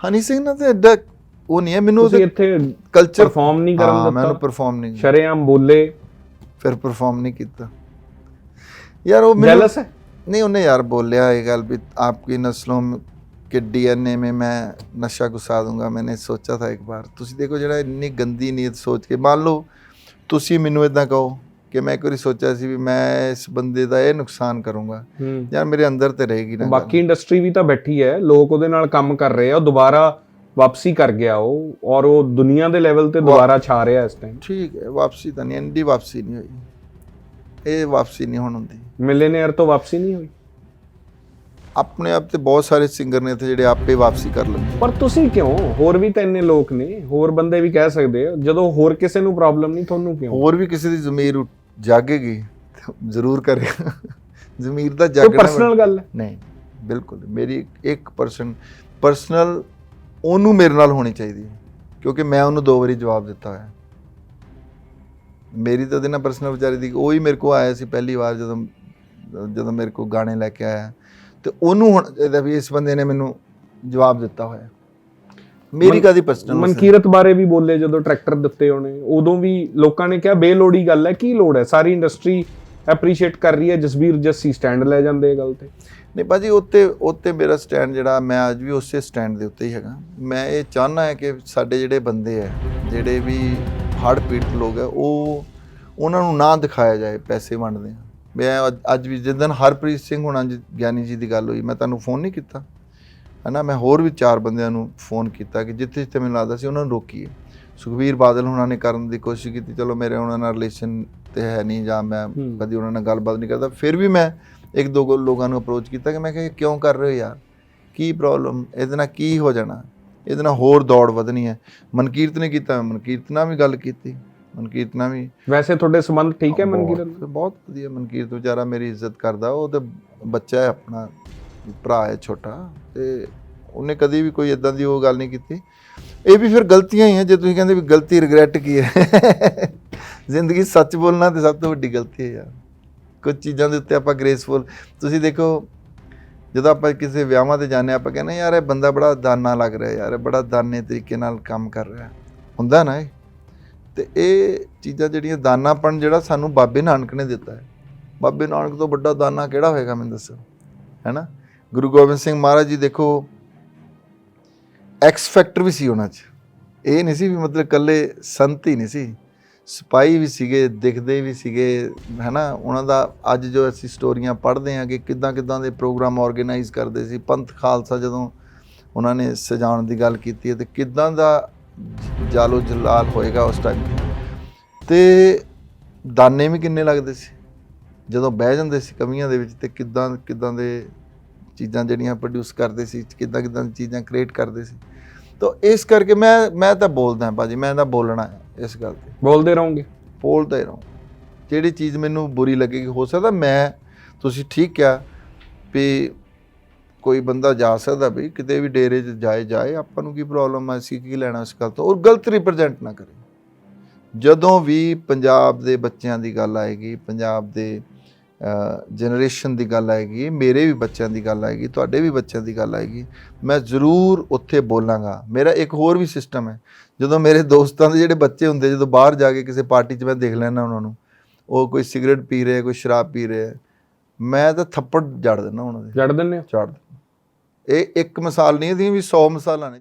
ਹਨੀ ਸਿੰਘ ਨਾਲ ਤੇ ਐਡਾ ਉਹ ਨਹੀਂ ਹੈ ਮੈਨੂੰ ਤੁਸੀਂ ਉਹਦੇ ਇੱਥੇ ਕਲਚਰ ਪਰਫਾਰਮ ਨਹੀਂ ਕਰਨ ਹਾਂ ਮੈਂ ਉਹਨੂੰ ਦਿੱਤਾ ਪਰਫਾਰਮ ਨਹੀਂ ਸ਼ਰੇਆਮ ਬੋਲੇ ਫਿਰ ਪਰਫਾਰਮ ਨਹੀਂ ਕੀਤਾ ਯਾਰ ਉਹ ਮੈਨੂੰ ਜੈਲਸ ਹੈ नहीं उन्हें यार बोलिया ये गल भी आपकी नस्लों में के डीएनए में मैं नशा घुसा दूंगा मैंने सोचा था एक बार ਤੁਸੀਂ ਦੇਖੋ ਜਿਹੜਾ ਇੰਨੀ ਗੰਦੀ ਨੀਅਤ ਸੋਚ ਕੇ ਮੰਨ ਲਓ ਤੁਸੀਂ ਮੈਨੂੰ ਇਦਾਂ ਕਹੋ ਕਿ ਮੈਂ ਇੱਕ ਵਾਰੀ ਸੋਚਿਆ ਸੀ ਵੀ ਮੈਂ ਇਸ ਬੰਦੇ ਦਾ ਇਹ ਨੁਕਸਾਨ ਕਰੂੰਗਾ। ਯਾਰ ਮੇਰੇ ਅੰਦਰ ਤੇ ਰਹੇਗੀ ਨਾ। ਬਾਕੀ ਇੰਡਸਟਰੀ ਵੀ ਤਾਂ ਬੈਠੀ ਹੈ ਲੋਕ ਉਹਦੇ ਨਾਲ ਕੰਮ ਕਰ ਰਹੇ ਆ ਉਹ ਦੁਬਾਰਾ ਵਾਪਸੀ ਕਰ ਗਿਆ ਉਹ ਔਰ ਉਹ ਦੁਨੀਆ ਦੇ ਲੈਵਲ ਤੇ ਦੁਬਾਰਾ ਛਾ ਰਿਹਾ ਇਸ ਟਾਈਮ ਠੀਕ ਹੈ ਵਾਪਸੀ ਤਾਂ ਨਹੀਂ ਇੰਡੀ ਵਾਪਸੀ ਨਹੀਂ ਹੋਈ। ਇਹ ਵਾਪਸੀ ਨਹੀਂ ਹੁਣ ਹੁੰਦੀ ਮਿਲੇਨੀਅਰ ਤੋਂ ਵਾਪਸੀ ਨਹੀਂ ਹੋਈ? ਆਪਣੇ ਆਪ ਤੇ ਬਹੁਤ ਸਾਰੇ ਸਿੰਗਰ ਨੇ ਇੱਥੇ ਜਿਹੜੇ ਆਪੇ ਵਾਪਸੀ ਕਰ ਲੈਂਦੇ। ਪਰ ਤੁਸੀਂ ਕਿਉਂ? ਹੋਰ ਵੀ ਤਾਂ ਇੰਨੇ ਲੋਕ ਨੇ ਹੋਰ ਬੰਦੇ ਵੀ ਕਹਿ ਸਕਦੇ ਜਦੋਂ ਹੋਰ ਕਿਸੇ ਨੂੰ ਪ੍ਰੋਬਲਮ ਨਹੀਂ ਤੁਹਾਨੂੰ ਕਿਉਂ? ਹੋਰ ਵੀ ਕਿਸੇ ਦੀ ਜ਼ਮੀਰ ਜਾਗੇਗੀ ਜ਼ਰੂਰ ਕਰੇਗਾ। ਜ਼ਮੀਰ ਦਾ ਜਾਗਣਾ ਪਰਸਨਲ ਗੱਲ ਹੈ? ਨਹੀਂ ਬਿਲਕੁਲ। ਮੇਰੀ 1% ਪਰਸਨਲ ਉਹਨੂੰ ਮੇਰੇ ਨਾਲ ਹੋਣੀ ਚਾਹੀਦੀ ਹੈ ਕਿਉਂਕਿ ਮੈਂ ਉਹਨੂੰ ਦੋ ਵਾਰੀ ਜਵਾਬ ਦਿੱਤਾ ਹੋਇਆ। ਮੇਰੀ ਤਾਂ ਉਹਦੇ ਨਾਲ ਪਰਸਨਲ ਵਿਚਾਰੀ ਦੀ ਉਹ ਹੀ ਮੇਰੇ ਕੋ ਆਇਆ ਸੀ ਪਹਿਲੀ ਵਾਰ ਜਦੋਂ ਜਦੋਂ ਮੇਰੇ ਕੋ ਗਾਣੇ ਲੈ ਕੇ ਆਇਆ। ਤੇ ਉਹਨੂੰ ਹੁਣ ਚਾਹੀਦਾ ਵੀ ਇਸ ਬੰਦੇ ਨੇ ਮੈਨੂੰ ਜਵਾਬ ਦਿੱਤਾ ਹੋਇਆ। ਮੇਰੀ ਕਾਦੀ ਪਰਸਨਲ ਮਨਕੀਰਤ ਬਾਰੇ ਵੀ ਬੋਲੇ ਜਦੋਂ ਟਰੈਕਟਰ ਦਿੱਤੇ ਉਹਨੇ ਉਦੋਂ ਵੀ ਲੋਕਾਂ ਨੇ ਕਿਹਾ ਬੇਲੋੜੀ ਗੱਲ ਹੈ ਕੀ ਲੋੜ ਹੈ? ਸਾਰੀ ਇੰਡਸਟਰੀ ਐਪਰੀਸ਼ੀਏਟ ਕਰ ਰਹੀ ਹੈ ਜਸਬੀਰ ਜੱਸੀ ਸਟੈਂਡ ਲੈ ਜਾਂਦੇ ਇਹ ਗੱਲ ਤੇ। ਨਹੀਂ ਭਾਜੀ ਉੱਤੇ ਉੱਤੇ ਮੇਰਾ ਸਟੈਂਡ ਜਿਹੜਾ ਮੈਂ ਅੱਜ ਵੀ ਉਸੇ ਸਟੈਂਡ ਦੇ ਉੱਤੇ ਹੀ ਹੈਗਾ। ਮੈਂ ਇਹ ਚਾਹਨਾ ਹੈ ਕਿ ਸਾਡੇ ਜਿਹੜੇ ਬੰਦੇ ਹੈ ਜਿਹੜੇ ਵੀ ਹੜ੍ਹ ਪੀੜਤ ਲੋਕ ਹੈ ਉਹ ਉਹਨਾਂ ਨੂੰ ਨਾ ਦਿਖਾਇਆ ਜਾਏ ਪੈਸੇ ਵੰਡਦੇ ਆ ਮੈਂ ਅੱਜ- ਅੱਜ ਵੀ ਜਿੱਦਨ ਹਰਪ੍ਰੀਤ ਸਿੰਘ ਹੋਣਾ ਜੀ- ਗਿਆਨੀ ਜੀ ਦੀ ਗੱਲ ਹੋਈ ਮੈਂ ਤੁਹਾਨੂੰ ਫੋਨ ਨਹੀਂ ਕੀਤਾ। ਹਨਾ ਮੈਂ ਹੋਰ ਵੀ ਚਾਰ ਬੰਦਿਆਂ ਨੂੰ ਫੋਨ ਕੀਤਾ ਕਿ ਜਿੱਥੇ ਜਿੱਥੇ ਮੈਨੂੰ ਲੱਗਦਾ ਸੀ ਉਹਨਾਂ ਨੂੰ ਰੋਕੀਏ। ਸੁਖਬੀਰ ਬਾਦਲ ਹੋਣਾ ਨੇ ਕਰਨ ਦੀ ਕੋਸ਼ਿਸ਼ ਕੀਤੀ ਚਲੋ ਮੇਰੇ ਉਹਨਾਂ ਨਾਲ ਰਿਲੇਸ਼ਨ ਤੇ ਹੈ ਨਹੀਂ ਜਾਂ ਮੈਂ। ਕਦੀ ਉਹਨਾਂ ਨਾਲ ਗੱਲਬਾਤ ਨਹੀਂ ਕਰਦਾ। ਫਿਰ ਵੀ ਮੈਂ ਇੱਕ ਦੋ ਲੋਕਾਂ ਨੂੰ ਅਪਰੋਚ ਕੀਤਾ ਕਿ ਮੈਂ ਕਿਹਾ ਕਿਉਂ ਕਰ ਰਹੇ ਹੋ ਯਾਰ? ਕੀ ਪ੍ਰੋਬਲਮ ਇਹਦੇ ਨਾਲ ਕੀ ਹੋ ਜਾਣਾ? ਇਹਦੇ ਨਾਲ ਹੋਰ ਦੌੜ ਵਧਣੀ ਹੈ। ਮਨਕੀਰਤ ਨੇ ਕੀਤਾ ਮਨਕੀਰਤ ਨਾਲ ਵੀ ਗੱਲ ਕੀਤੀ ਮਨਕੀਰਤ ਨਾਲ ਵੀ ਵੈਸੇ ਤੁਹਾਡੇ ਸੰਬੰਧ ਠੀਕ ਹੈ ਮਨਕੀਰਤ ਬਹੁਤ ਵਧੀਆ ਮਨਕੀਰਤ ਵਿਚਾਰਾ ਮੇਰੀ ਇੱਜ਼ਤ ਕਰਦਾ। ਉਹ ਤੇ ਬੱਚਾ ਹੈ ਆਪਣਾ। ਭਰਾ ਹੈ ਛੋਟਾ ਤੇ ਉਹਨੇ ਕਦੀ ਵੀ ਕੋਈ ਇਦਾਂ ਦੀ ਉਹ ਗੱਲ ਨਹੀਂ ਕੀਤੀ। ਇਹ ਵੀ ਫਿਰ ਗਲਤੀਆਂ ਹੀ ਆ ਜੇ ਤੁਸੀਂ ਕਹਿੰਦੇ ਵੀ ਗਲਤੀ ਰਿਗਰੈਟ ਕੀ ਹੈ। ਜ਼ਿੰਦਗੀ ਸੱਚ ਬੋਲਣਾ ਤੇ ਸਭ ਤੋਂ ਵੱਡੀ ਗਲਤੀ ਹੈ ਯਾਰ ਕੁਝ ਚੀਜ਼ਾਂ ਦੇ ਉੱਤੇ ਆਪਾਂ ਗ੍ਰੇਸਫੁਲ ਤੁਸੀਂ ਦੇਖੋ ਜਦੋਂ ਆਪਾਂ ਕਿਸੇ ਵਿਆਹਾਂ ਤੇ ਜਾਂਦੇ ਹਾਂ, ਆਪਾਂ ਕਹਿੰਦੇ ਯਾਰ ਇਹ ਬੰਦਾ ਬੜਾ ਦਾਨਾ ਲੱਗ ਰਿਹਾ ਯਾਰ ਇਹ ਬੜਾ ਦਾਨੇ ਤਰੀਕੇ ਨਾਲ ਕੰਮ ਕਰ ਰਿਹਾ। ਹੁੰਦਾ ਨਾ ਇਹ? ਤੇ ਇਹ ਚੀਜ਼ਾਂ ਜਿਹੜੀਆਂ ਦਾਨਾਪਣ ਜਿਹੜਾ ਸਾਨੂੰ ਬਾਬੇ ਨਾਨਕ ਨੇ ਦਿੱਤਾ ਹੈ। ਬਾਬੇ ਨਾਨਕ ਤੋਂ ਵੱਡਾ ਦਾਨਾ ਕਿਹੜਾ ਹੋਏਗਾ ਮੈਨੂੰ ਦੱਸੋ? ਹੈਨਾ ਗੁਰੂ ਗੋਬਿੰਦ ਸਿੰਘ ਮਹਾਰਾਜ ਜੀ ਦੇਖੋ ਐਕਸ ਫੈਕਟਰ ਵੀ ਸੀ ਉਹਨਾਂ 'ਚ। ਇਹ ਨਹੀਂ ਸੀ ਵੀ ਮਤਲਬ ਇਕੱਲੇ ਸੰਤ ਹੀ ਨਹੀਂ ਸੀ। ਸਿਪਾਹੀ ਵੀ ਸੀਗੇ, ਦਿਖਦੇ ਵੀ ਸੀਗੇ, ਹੈਨਾ? ਉਹਨਾਂ ਦਾ ਅੱਜ ਜੋ ਅਸੀਂ ਸਟੋਰੀਆਂ ਪੜ੍ਹਦੇ ਹਾਂ ਕਿ ਕਿੱਦਾਂ ਕਿੱਦਾਂ ਦੇ ਪ੍ਰੋਗਰਾਮ ਆਰਗੇਨਾਈਜ਼ ਕਰਦੇ ਸੀ। ਪੰਥ ਖਾਲਸਾ ਜਦੋਂ ਉਹਨਾਂ ਨੇ ਸਜਾਉਣ ਦੀ ਗੱਲ ਕੀਤੀ ਹੈ ਤੇ ਕਿੱਦਾਂ ਦਾ ਜਾਲੋ ਜਲਾਲ ਹੋਏਗਾ ਉਸ ਟਾਈਮ ਤੇ। ਦਾਨੇ ਵੀ ਕਿੰਨੇ ਲੱਗਦੇ ਸੀ? ਜਦੋਂ ਬਹਿ ਜਾਂਦੇ ਸੀ ਕਮੀਆਂ ਦੇ ਵਿੱਚ ਤੇ ਕਿੱਦਾਂ ਕਿੱਦਾਂ ਦੇ ਚੀਜ਼ਾਂ ਜਿਹੜੀਆਂ ਪ੍ਰੋਡਿਊਸ ਕਰਦੇ ਸੀ ਕਿੱਦਾਂ ਕਿੱਦਾਂ ਚੀਜ਼ਾਂ ਕ੍ਰੀਏਟ ਕਰਦੇ ਸੀ। ਤਾਂ ਇਸ ਕਰਕੇ ਮੈਂ ਮੈਂ ਤਾਂ ਬੋਲਦਾ ਭਾਜੀ ਮੈਂ ਤਾਂ ਬੋਲਣਾ ਹੈ ਇਸ ਗੱਲ ਤੇ। ਬੋਲਦੇ ਰਹੋਗੇ? ਬੋਲਦਾ ਹੀ ਰਹੂੰ। ਜਿਹੜੀ ਚੀਜ਼ ਮੈਨੂੰ ਬੁਰੀ ਲੱਗੇਗੀ ਹੋ ਸਕਦਾ ਮੈਂ ਤੁਸੀਂ ਠੀਕ ਕਿਹਾ ਵੀ ਕੋਈ ਬੰਦਾ ਜਾ ਸਕਦਾ ਵੀ ਕਿਤੇ ਵੀ ਡੇਰੇ 'ਚ ਜਾਏ ਜਾਏ ਆਪਾਂ ਨੂੰ ਕੀ ਪ੍ਰੋਬਲਮ ਹੈ ਅਸੀਂ ਕੀ ਲੈਣਾ ਇਸ ਗੱਲ ਤੋਂ? ਔਰ ਗਲਤ ਰਿਪਰੈਜ਼ੈਂਟ ਨਾ ਕਰੇ। ਜਦੋਂ ਵੀ ਪੰਜਾਬ ਦੇ ਬੱਚਿਆਂ ਦੀ ਗੱਲ ਆਏਗੀ ਪੰਜਾਬ ਦੇ ਜਨਰੇਸ਼ਨ ਦੀ ਗੱਲ ਆਏਗੀ ਮੇਰੇ ਵੀ ਬੱਚਿਆਂ ਦੀ ਗੱਲ ਆਏਗੀ ਤੁਹਾਡੇ ਵੀ ਬੱਚਿਆਂ ਦੀ ਗੱਲ ਆਏਗੀ ਮੈਂ ਜ਼ਰੂਰ ਉੱਥੇ ਬੋਲਾਂਗਾ। ਮੇਰਾ ਇੱਕ ਹੋਰ ਵੀ ਸਿਸਟਮ ਹੈ। ਜਦੋਂ ਮੇਰੇ ਦੋਸਤਾਂ ਦੇ ਜਿਹੜੇ ਬੱਚੇ ਹੁੰਦੇ ਜਦੋਂ ਬਾਹਰ ਜਾ ਕੇ ਕਿਸੇ ਪਾਰਟੀ 'ਚ ਮੈਂ ਦੇਖ ਲੈਣਾ ਉਹਨਾਂ ਨੂੰ ਉਹ ਕੋਈ ਸਿਗਰਟ ਪੀ ਰਹੇ ਕੋਈ ਸ਼ਰਾਬ ਪੀ ਰਹੇ ਮੈਂ ਤਾਂ ਥੱਪੜ ਜੜ ਦਿੰਦਾ ਉਹਨਾਂ ਦੇ। ਜੜ ਦਿੰਦੇ ਦਿੰਦਾ। ਇਹ ਇੱਕ ਮਿਸਾਲ ਨਹੀਂ ਇਹਦੀਆਂ ਵੀ 100 ਮਿਸਾਲਾਂ ਨੇ।